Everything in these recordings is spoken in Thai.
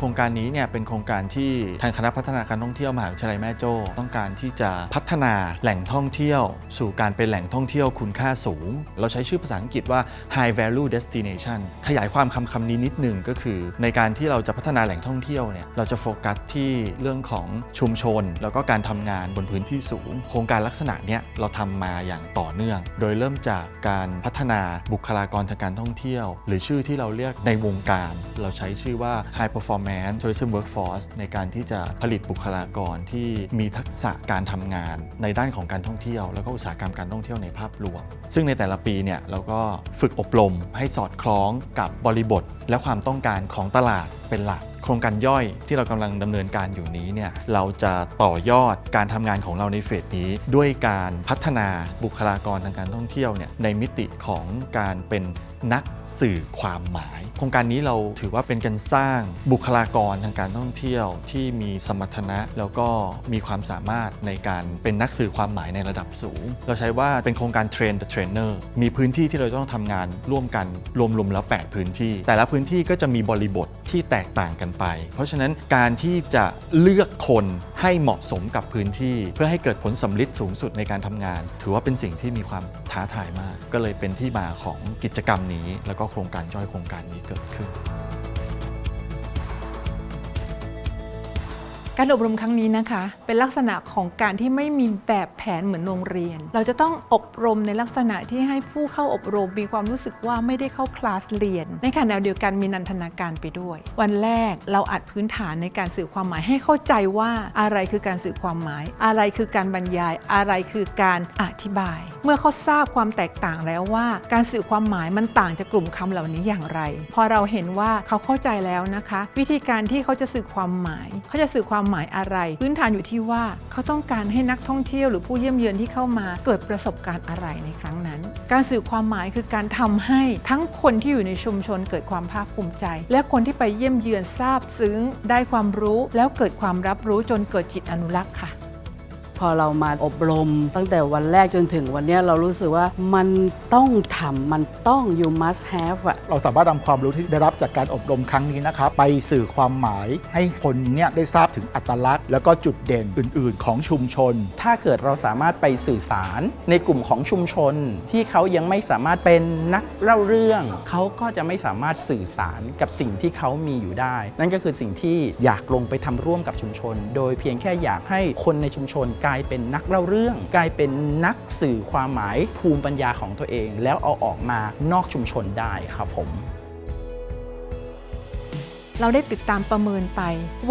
โครงการนี้เนี่ยเป็นโครงการที่ทางคณะพัฒนาการท่องเที่ยวมหาวิทยาลัยแม่โจ้ต้องการที่จะพัฒนาแหล่งท่องเที่ยว สู่การเป็นแหล่งท่องเที่ยวคุณค่าสูง เราใช้ชื่อภาษาอังกฤษว่า high value destination ขยายความคำคำนี้นิดหนึ่งก็คือ ในการที่เราจะพัฒนาแหล่งท่องเที่ยวเนี่ยเราจะโฟกัสที่เรื่องของชุมชน แล้วก็การทำงานบนพื้นที่สูง โครงการลักษณะเนี้ยเราทำมาอย่างต่อเนื่อง โดยเริ่มจากการพัฒนาบุคลากรทางการท่องเที่ยว หรือชื่อที่เราเรียกในวงการ เราใช้ชื่อว่า high performance tourism workforce ในการที่จะผลิตบุคลากรที่มีทักษะการทำงาน ในด้านของการท่องเที่ยว แล้วก็อุตสาหกรรมการท่องเที่ยวในภาพรวม ซึ่งในแต่ละปีเนี่ยเราก็ฝึกอบรมให้สอดคล้องกับบริบท และความต้องการของตลาดเป็นหลักโครงการย่อยที่เรากำลังดำเนินการอยู่นี้เนี่ยเราจะต่อยอดการทำงานของเราในเฟสนี้ ด้วยการพัฒนาบุคลากรทางการท่องเที่ยวเนี่ยในมิติของการเป็น นักสื่อความหมาย โครงการนี้เราถือว่าเป็นการสร้างบุคลากรทางการท่องเที่ยวที่มีสมรรถนะแล้วก็มีความสามารถในการเป็นนักสื่อความหมายในระดับสูง เราใช้ว่าเป็นโครงการ Train the Trainer มีพื้นที่ที่เราต้องทำงานร่วมกันรวมๆแล้ว 8 พื้นที่ แต่ละพื้นที่ก็จะมีบริบทที่แตกต่างกันไป เพราะฉะนั้นการที่จะเลือกคน ให้เหมาะสมกับพื้นที่ เพื่อให้เกิดผลสำลิดสูงสุดในการทำงาน ถือว่าเป็นสิ่งที่มีความท้าทายมาก ก็เลยเป็นที่มาของกิจกรรมนี้ แล้วก็โครงการย่อยโครงการนี้เกิดขึ้น การอบรมครั้งนี้นะคะ เป็นลักษณะของการที่ไม่มีแบบแผนเหมือนโรงเรียน เราจะต้องอบรมในลักษณะที่ให้ผู้เข้าอบรมมีความรู้สึกว่าไม่ได้เข้าคลาสเรียน ในขณะเดียวกันมีนันทนาการไปด้วย วันแรกเราอัดพื้นฐานในการสื่อความหมายให้เข้าใจว่าอะไรคือการสื่อความหมาย อะไรคือการบรรยาย อะไรคือการอธิบาย เมื่อเขาทราบความแตกต่างแล้วว่า การสื่อความหมายมันต่างจากกลุ่มคำเหล่านี้อย่างไร พอเราเห็นว่าเขาเข้าใจแล้วนะคะ วิธีการที่เขาจะสื่อความหมาย เขาจะสื่อความหมายอะไร พื้นฐานอยู่ที่ว่าเขาต้องการให้นักท่องเที่ยวหรือผู้เยี่ยมเยือนที่เข้ามา เกิดประสบการณ์อะไรในครั้งนั้น การสื่อความหมายคือการทำให้ทั้งคนที่อยู่ในชุมชนเกิดความภาคภูมิใจ และคนที่ไปเยี่ยมเยือนทราบซึ้งได้ความรู้ แล้วเกิดความรับรู้จนเกิดจิตอนุรักษ์ค่ะ พอเรามาอบรม ตั้งแต่วันแรกจนถึงวันนี้เรารู้สึกว่ามันต้องทำมันต้อง you must have อะเราสามารถนำความรู้ที่ได้รับจากการอบรมครั้งนี้นะครับไปสื่อความหมายให้คนเนี่ยได้ทราบถึงอัตลักษณ์ แล้วก็จุดเด่นอื่น ๆ ของชุมชน ถ้าเกิดเราสามารถไปสื่อสารในกลุ่มของชุมชน ที่เขายังไม่สามารถเป็นนักเล่าเรื่อง เขาก็จะไม่สามารถสื่อสารกับสิ่งที่เขามีอยู่ได้ นั่นก็คือสิ่งที่อยากลงไปทำร่วมกับชุมชน โดยเพียงแค่อยากให้คนในชุมชนกลายเป็นนักเล่าเรื่อง กลายเป็นนักสื่อความหมายภูมิปัญญาของตัวเอง แล้วเอาออกมานอกชุมชนได้ครับผม เราได้ติดตามประเมินไป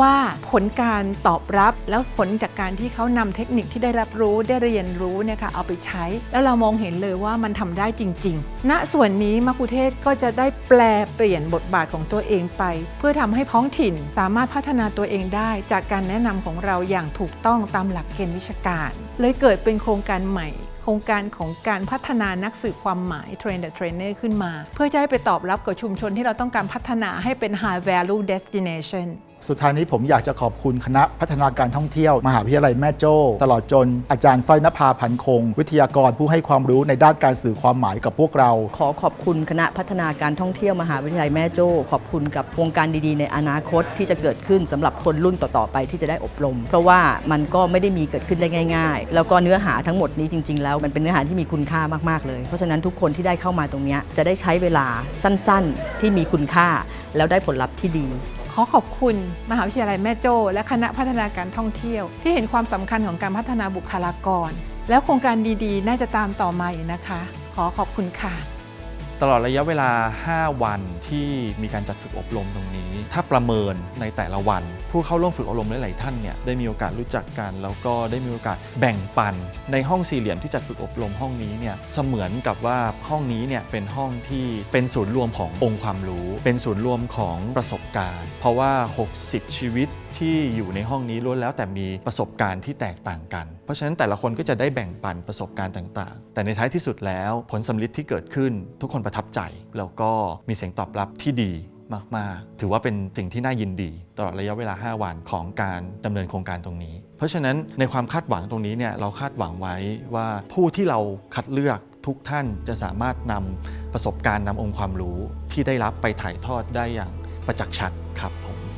ว่าผลการตอบรับแล้วผลจากการที่เขานำเทคนิคที่ได้รับรู้ได้เรียนรู้เนี่ยค่ะเอาไปใช้ แล้วเรามองเห็นเลยว่ามันทำได้จริงๆณส่วนนี้มักคุเทศก็จะได้แปลเปลี่ยนบทบาทของตัวเองไป เพื่อทำให้ท้องถิ่นสามารถพัฒนาตัวเองได้ จากการแนะนำของเราอย่างถูกต้องตามหลักเกณฑ์วิชาการ เลยเกิดเป็นโครงการใหม่ รงการของการพัฒนานักสื่อความหมาย Train the Trainer ขึ้นมา เพื่อจะให้ไปตอบรับกับชุมชนที่เราต้องการพัฒนาให้เป็น High Value Destination สุดท้ายนี้ผมอยากจะขอบคุณคณะพัฒนาการท่องเที่ยว มหาวิทยาลัยแม่โจ้ ตลอดจนอาจารย์สร้อยนภาพันคง วิทยากรผู้ให้ความรู้ในด้านการสื่อความหมายกับพวกเรา ขอขอบคุณคณะพัฒนาการท่องเที่ยวมหาวิทยาลัยแม่โจ้ ขอบคุณกับโครงการดีๆ ในอนาคตที่จะเกิดขึ้นสำหรับคนรุ่นต่อๆไปที่จะได้อบรม เพราะว่ามันก็ไม่ได้มีเกิดขึ้นได้ง่าย ๆ แล้วก็เนื้อหาทั้งหมดนี้จริง ๆ แล้วมันเป็นเนื้อหาที่มีคุณค่ามากๆเลย เพราะฉะนั้นทุกคนที่ได้เข้ามาตรงเนี้ยจะได้ใช้เวลาสั้น ๆ ที่มีคุณค่าแล้วได้ผลลัพธ์ที่ดีข อขอบคุณมหาวิทยาลัยแม่โจ้และคณะพัฒนาการท่องเที่ยว ที่เห็นความสำคัญของการพัฒนาบุคลากร แล้วโครงการดีๆ น่าจะตามต่อมาอีกนะคะ ขอขอบคุณค่ะ ตลอดระยะเวลา 5 วันที่มีการจัดฝึกอบรมตรงนี้ ถ้าประเมินในแต่ละวัน ผู้เข้าร่วมฝึกอบรมหลายๆท่านเนี่ยได้มีโอกาสรู้จักกัน แล้วก็ได้มีโอกาสแบ่งปัน ในห้องสี่เหลี่ยมที่จัดฝึกอบรมห้องนี้เนี่ยเสมือนกับว่าห้องนี้เนี่ยเป็นห้องที่เป็นศูนย์รวมขององค์ความรู้ เป็นศูนย์รวมของประสบการณ์ เพราะว่า 60 ชีวิตที่อยู่ในห้องนี้ล้วนแล้วแต่มีประสบการณ์ที่แตกต่างกัน เพราะฉะนั้นแต่ละคนก็จะได้แบ่งปันประสบการณ์ต่าง ๆ แต่ในท้ายที่สุดแล้วผลสำลิดที่เกิดขึ้น ทุกคนประทับใจ แล้วก็มีเสียงตอบรับที่ดีมาก ๆ ถือว่าเป็นสิ่งที่น่ายินดี ตลอดระยะเวลา 5 วันของการดำเนินโครงการตรงนี้ เพราะฉะนั้นในความคาดหวังตรงนี้เนี่ยเราคาดหวังไว้ว่าผู้ที่เราคัดเลือกทุกท่านจะสามารถนำประสบการณ์นำองค์ความรู้ที่ได้รับไปถ่ายทอดได้อย่างประจักษ์ชัดครับผม